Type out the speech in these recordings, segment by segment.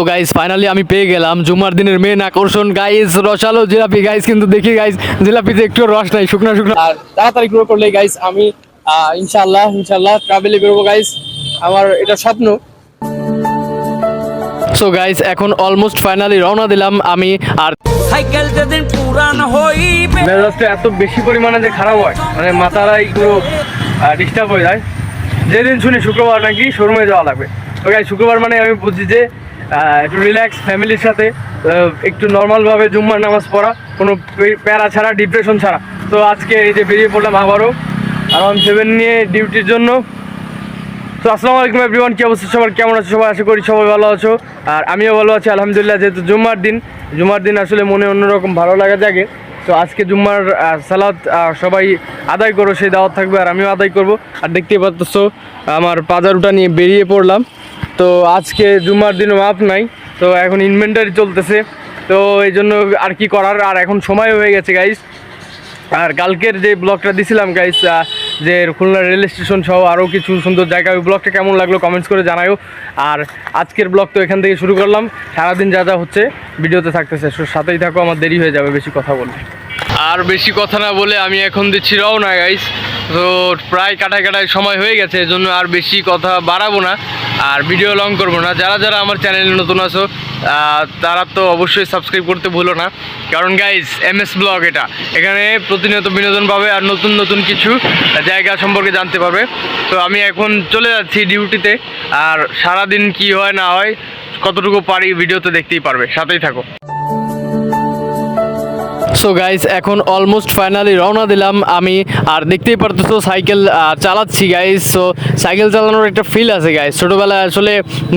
তো guys finally আমি পেয়ে গেলাম। জুমার দিনের মেন আকর্ষণ গাইস রসালো জিলাপি। গাইস কিন্তু দেখি গাইস জিলাপিতে একটু রস নাই শুকনো শুকনো। আর তাড়াতাড়ি গ্রো করলে গাইস আমি আহ, ইনশাআল্লাহ ইনশাআল্লাহ ট্রাভেলে বেরোবো গাইস আমার এটা স্বপ্ন। সো গাইস এখন অলমোস্ট ফাইনালি রওনা দিলাম আমি আর সাইকেল যেদিন পুরান হইবে। মেজাজটা এত বেশি পরিমাণে যে খারাপ হয় মানে মাথারাই পুরো ডিস্টার্ব হয়ে যায়। যেদিন শুনি শুক্রবার নাকি শোরুমে যাওয়া লাগবে। তো গাই শুক্রবার মানে আমি বুঝি যে একটু রিল্যাক্স ফ্যামিলির সাথে একটু নর্মালভাবে জুম্মার নামাজ পড়া, কোনো প্যারা ছাড়া ডিপ্রেশন ছাড়া। তো আজকে এই যে বেরিয়ে পড়লাম আবারও আরাম সেভেন নিয়ে ডিউটির জন্য। তো আসসালামু আলাইকুম এভরিওয়ান কী অবস্থা সবার? কেমন আছো সবাই? আশা করি সবাই ভালো আছো। আর আমিও ভালো আছি, আলহামদুলিল্লাহ, যেহেতু জুম্মার দিন জুম্মার দিন আসলে মনে অন্যরকম ভালো লাগা জাগে। তো আজকে জুম্মার আহ, সবাই আদায় করো সেই দাওয়াত থাকবে আর আমিও আদায় করব। আর দেখতেই পাচ্ছ আমার পাজারুটা নিয়ে বেরিয়ে পড়লাম। তো আজকে জুম্মার দিনও মাপ নাই তো এখন ইনভেন্টারি চলতেছে। তো এই জন্য আর কি করার আর এখন সময় হয়ে গেছে গাইস আর কালকের যে ব্লগটা দিছিলাম গাইস যে খুলনা রেল স্টেশন সহ আরও কিছু সুন্দর জায়গা ওই ব্লগটা কেমন লাগল কমেন্টস করে জানাও আর আজকের ব্লগ তো এখান থেকে শুরু করলাম। সারাদিন যা যা হচ্ছে ভিডিওতে থাকতেছে সাথেই থাকো আমার দেরি হয়ে যাবে বেশি কথা বললে আর বেশি কথা না বলে আমি এখন দিচ্ছি রওনা গাইস তো প্রায় কাটায় কাটায় সময় হয়ে গেছে, এজন্য আর বেশি কথা বাড়াবো না আর ভিডিও লং করব না। যারা যারা আমার চ্যানেলে নতুন আছো তারা তো অবশ্যই সাবস্ক্রাইব করতে ভুলো না। কারণ গাইজ এম এস ব্লগ এটা। এখানে প্রতিনিয়ত বিনোদন পাবে আর নতুন নতুন কিছু জায়গা সম্পর্কে জানতে পারবে তো আমি এখন চলে যাচ্ছি ডিউটিতে আর সারাদিন কি হয় না হয়, কতটুকু পারি ভিডিওতে দেখতেই পারবে। সাথেই থাকো। সো গাইস এখন অলমোস্ট ফাইনালি রওনা দিলাম। আমি আর দেখতেই পারতেছো সাইকেল চালাচ্ছি গাইস সো সাইকেল চালানোর একটা ফিল আছে গাইস ছোটোবেলায় আসলে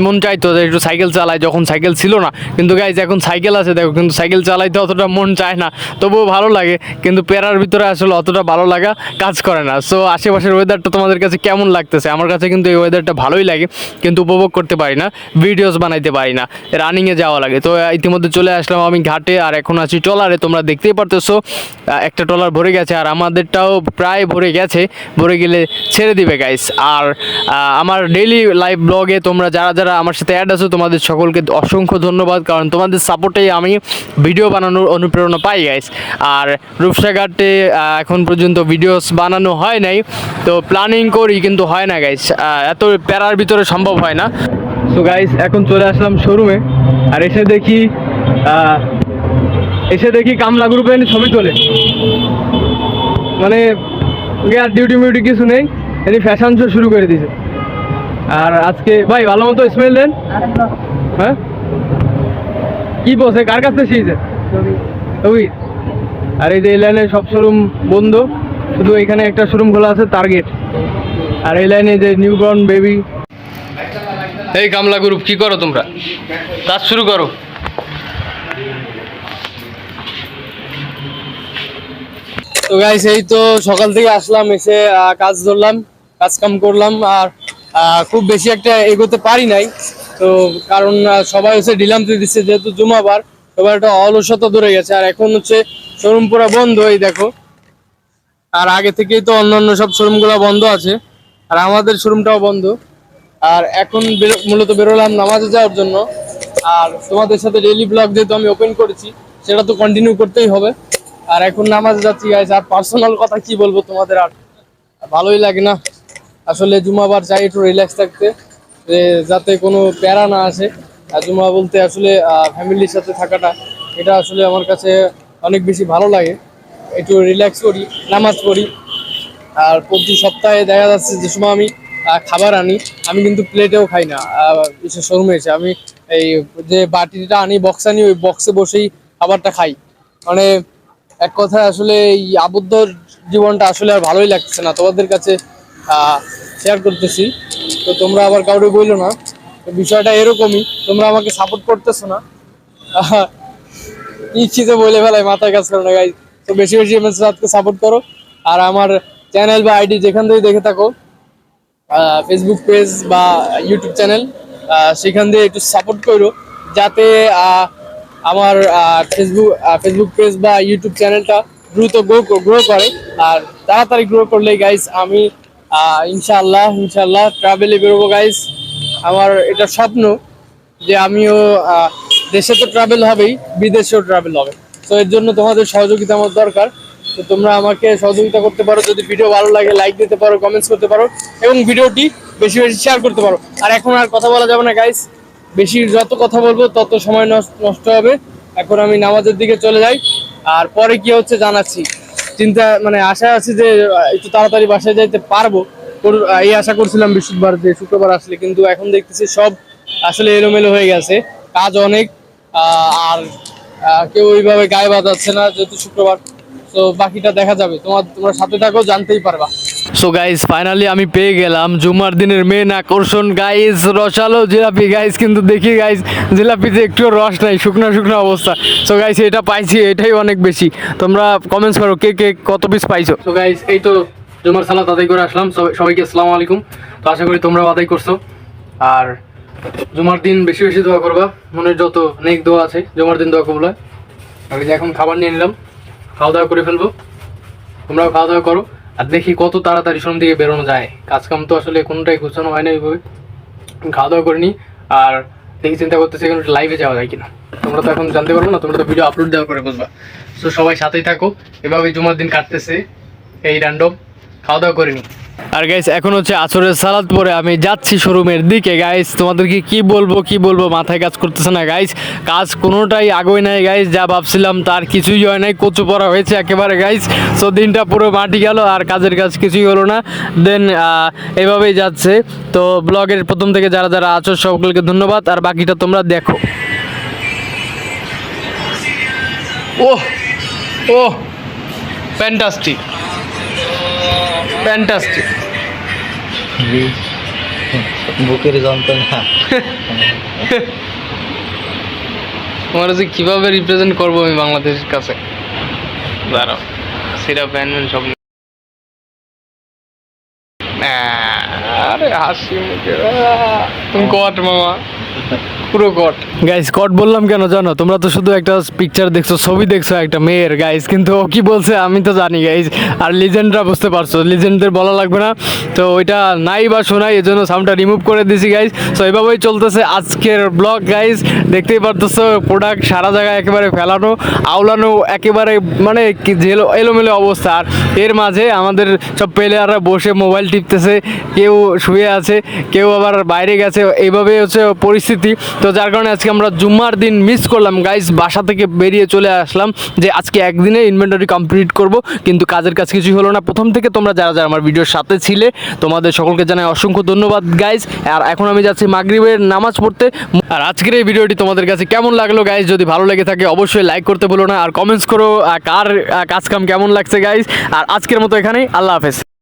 মন চাইতো যে একটু সাইকেল চালাই, যখন সাইকেল ছিল না। কিন্তু গাইস এখন সাইকেল আছে, দেখো, কিন্তু সাইকেল চালাইতে অতটা মন চায় না। তবুও ভালো লাগে, কিন্তু প্যারার ভিতরে আসলে অতটা ভালো লাগা কাজ করে না। সো আশেপাশের ওয়েদারটা তোমাদের কাছে কেমন লাগতেছে? আমার কাছে কিন্তু এই ওয়েদারটা ভালোই লাগে, কিন্তু উপভোগ করতে পারি না ভিডিওস বানাইতে পারি না রানিংয়ে যাওয়া লাগে। তো ইতিমধ্যে চলে আসলাম আমি ঘাটে, আর এখন আছি ট্রলারে, তোমরা দেখতেই পারতেছো একটা ট্রলার ভরে গেছে আর আমাদেরটাও প্রায় ভরে গেছে, ভরে গেলে ছেড়ে দিবে গাইস আর আমার ডেইলি লাইভ ব্লগে তোমরা যারা যারা আমার সাথে অ্যাড আছো, তোমাদের সকলকে অসংখ্য ধন্যবাদ, কারণ তোমাদের সাপোর্টেই আমি ভিডিও বানানোর অনুপ্রেরণা পাই গাইস আর রূপসাঘাটে এখন পর্যন্ত ভিডিওস বানানো হয় নাই, তো প্ল্যানিং করি, কিন্তু হয় না গাইস এত প্যারার ভিতরে সম্ভব হয় না। সো গাইস এখন চলে আসলাম শোরুমে আর এসে দেখি এসে দেখি কামলা গ্রুপে ছবি তোলে। মানে আর ডিউটি মিউটি কিছু নেই এনি ফ্যাশন শো শুরু করে দিয়েছে। আর আজকে, ভাই, ভালো মতো স্মেল দেন। হ্যাঁ? কি বসে কার কাছ থেকে শিখেছে? আর এই যে এই লাইনে সব শোরুম বন্ধ, শুধু এখানে একটা শোরুম খোলা আছে টার্গেট আর এই লাইনে যে নিউ বর্ন বেবি এই কামলা গ্রুপ কি করো তোমরা? কাজ শুরু করো। তো গাইস এই তো সকাল থেকে আসলাম, এসে কাজ ধরলাম কাজ কাম করলাম, আর খুব বেশি একটা এগোতে পারি নাই। তো কারণ সবাই হচ্ছে ডিলামতে দিচ্ছে, যেহেতু জুমাবার সবার একটা অলসতা ধরে গেছে। আর এখন হচ্ছে শোরুম পুরো বন্ধ, এই দেখো। আর আগে থেকেই তো অন্যান্য সব শোরুমগুলো বন্ধ আছে, আর আমাদের শোরুমটাও বন্ধ। আর এখন মূলত বেরোলাম নামাজে যাওয়ার জন্য। আর তোমাদের সাথে ডেইলি ব্লগ যেহেতু আমি ওপেন করেছি, সেটা তো কন্টিনিউ করতেই হবে। আর এখন নামাজ যাচ্ছি গাইজ আর পার্সোনাল কথা কি বলব তোমাদের আর? ভালোই লাগে না। আসলে জুমাবার চাই একটু রিল্যাক্স থাকতে যাতে কোনো প্যারা না আসে। আর জুমা বলতে আসলে ফ্যামিলির সাথে থাকাটা, এটা আসলে আমার কাছে অনেক বেশি ভালো লাগে। একটু রিল্যাক্স করি, নামাজ পড়ি। আর প্রতি সপ্তাহে দেখা যাচ্ছে যে সময় আমি খাবার আনি, আমি কিন্তু প্লেটেও খাই না। বিশেষ শোরুমে এসে আমি এই যে বাটিটা আনি বক্স আনি, ওই বক্সে বসেই খাবারটা খাই। মানে এক কথায় আসলে এই আবদ্ধ জীবনটা আসলে আর ভালোই লাগছে না। তোমাদের কাছে শেয়ার করতেছি। তো তোমরা আবার কাউকে বলল না। বিষয়টা এরকমই, তোমরা আমাকে সাপোর্ট করতেছো না। ইচ্ছিতে বলে ফেলায়, মাথায় কাজ করো না গাই তো বেশি বেশি এমএস রাতকে সাপোর্ট করো। আর আমার চ্যানেল বা আইডি যেখান থেকে দেখে থাকো ফেসবুক পেজ বা ইউটিউব চ্যানেল সেখান দিয়ে একটু সাপোর্ট করো। যাতে আমার ফেসবুক ফেসবুক পেজ বা ইউটিউব চ্যানেলটা দ্রুত গ্রো গ্রো করে। আর তাড়াতাড়ি গ্রো করলে গাইস আমি ইনশাআল্লাহ ইনশাআল্লাহ ট্রাভেলে বেরোবো গাইস আমার এটা স্বপ্ন যে আমিও দেশে তো ট্রাভেল হবেই, বিদেশেও ট্রাভেল হবে। তো এর জন্য তোমাদের সহযোগিতা আমার দরকার। তো তোমরা আমাকে সহযোগিতা করতে পারো, যদি ভিডিও ভালো লাগে লাইক দিতে পারো কমেন্টস করতে পারো, এবং ভিডিওটি বেশি বেশি শেয়ার করতে পারো। আর এখন আর কথা বলা যাবে না গাইস বেশি যত কথা বলব, তত সময় নষ্ট- হবে। এখন আমি নামাজের দিকে চলে যাই। আর পরে কি হচ্ছে জানাচ্ছি। চিন্তা মানে আশা আছি যে, একটু তাড়াতাড়ি বাসায় যাইতে পারব। এই আশা করছিলাম বৃহস্পতিবার যে শুক্রবার আসলে, কিন্তু এখন দেখতেছি সব আসলে এলোমেলো হয়ে গেছে। কাজ অনেক আর কেউ ওইভাবে গায়ে বাজাচ্ছে না যেহেতু শুক্রবার। তো বাকিটা দেখা যাবে। তোমার, তোমরা সাথে থাকো, জানতেই পারবা। সো গাইজ ফাইনালি আমি পেয়ে গেলাম জুমার দিনের মেন আকর্ষণ। গাইজ রসালো জিলাপি। গাইজ কিন্তু দেখি গাইস জিলাপিতে একটু রস নাই, শুকনো শুকনো অবস্থা। সো গাইস এটা পাইছি, এটাই অনেক বেশি। তোমরা কমেন্টস করো, কে কে, কত পিস পাইছো? সো গাইজ এই তো জুমার সালাত আদায় করে আসলাম। সবাইকে আসসালামু আলাইকুম। তো আশা করি তোমরাও আদায় করছ। আর জুমার দিন বেশি বেশি দোয়া করবা। মনের যত নেক দোয়া আছে, জুমার দিন দোয়া আর যে এখন খাবার নিয়ে নিলাম। খাওয়া দাওয়া করে ফেলব। তোমরাও খাওয়া দাওয়া করো। আর দেখি কত তাড়াতাড়ি শ্রম থেকে বেরোনো যায়। কাজকাম তো আসলে কোনোটাই গোছানো হয় না এইভাবে। খাওয়া দাওয়া করিনি, আর দেখি চিন্তা করতেছি এখন লাইভে যাওয়া যায় কিনা। তোমরা তো এখন জানতে পারব না, তোমরা তো ভিডিও আপলোড দেওয়ার পরে বুঝবা। তো সবাই সাথেই থাকো এভাবে জুমার দিন কাটতেছে, এই র্যান্ডম খাওয়া দাওয়া করিনি। আর গাইস এখন হচ্ছে আসরের সালাদ পরে আমি যাচ্ছি শোরুমের দিকে গাইস তোমাদেরকে কি বলব কি বলব, মাথায় কাজ করতেছে না গাইস কাজ কোনোটাই আগে নাই গাইস যা ভাবছিলাম তার কিছুই হয় নাই, কচু পড়া হয়েছে একেবারে গাইস সো দিনটা পুরো মাটি গেল, আর কাজের কাজ কিছুই হলো না। দেন এভাবেই যাচ্ছে। তো ব্লগের প্রথম থেকে যারা যারা আছো, সকলকে ধন্যবাদ। আর বাকিটা তোমরা দেখো। ও ও ফ্যান্টাস্টিক ফ্যান্টাস্টিক বুকের যন্ত্রণা। তোমার যে কীভাবে রিপ্রেজেন্ট করব আমি বাংলাদেশের কাছে? দাঁড়াও সেটা প্যান ম্যান সব আরে হাসি মুখে। তুমি কট মামা? পুরো কট গাইস কট বললাম কেন জানো? তোমরা তো শুধু একটা পিকচার দেখছ, ছবি দেখছ, একটা মেয়ের গাইস কিন্তু ও কি বলছে আমি তো জানি গাইস আর লিজেন্ডরা বুঝতে পারছ লিজেন্ডদের বলা লাগবে না। তো ওইটা নাই বা শোনাই, এজন্য সাউন্ডটা রিমুভ করে দিছি গাইস তো এইভাবেই চলতেছে আজকের ব্লগ গাইস দেখতেই পারতেছো প্রোডাক্ট সারা জায়গায় একেবারে ফেলানো, আওলানো, একেবারে মানে এলোমেলো অবস্থা। আর এর মাঝে আমাদের সব প্লেয়াররা বসে মোবাইল টিপতেছে, কেউ শুয়ে আছে, কেউ আবার বাইরে গেছে এইভাবে হচ্ছে পরিস্থিতি। তো যার কারণে আজকে আমরা জুম্মার দিন মিস করলাম। গাইস বাসা থেকে বেরিয়ে চলে আসলাম যে আজকে একদিনে ইনভেন্টরি কমপ্লিট করব কিন্তু কাজের কাজ কিছুই হলো না। প্রথম থেকে তোমরা যারা যারা আমার ভিডিওর সাথে ছিলে তোমাদের সকলকে জানাই অসংখ্য ধন্যবাদ গাইস আর এখন আমি যাচ্ছি মাগরিবের নামাজ পড়তে। আর আজকের এই ভিডিওটি তোমাদের কাছে কেমন লাগল গাইস যদি ভালো লেগে থাকে অবশ্যই লাইক করতে বলো না। আর কমেন্টস করো কার আহ, কাজ কাম কেমন লাগছে গাইস আর আজকের মতো এখানেই আল্লাহ হাফেজ।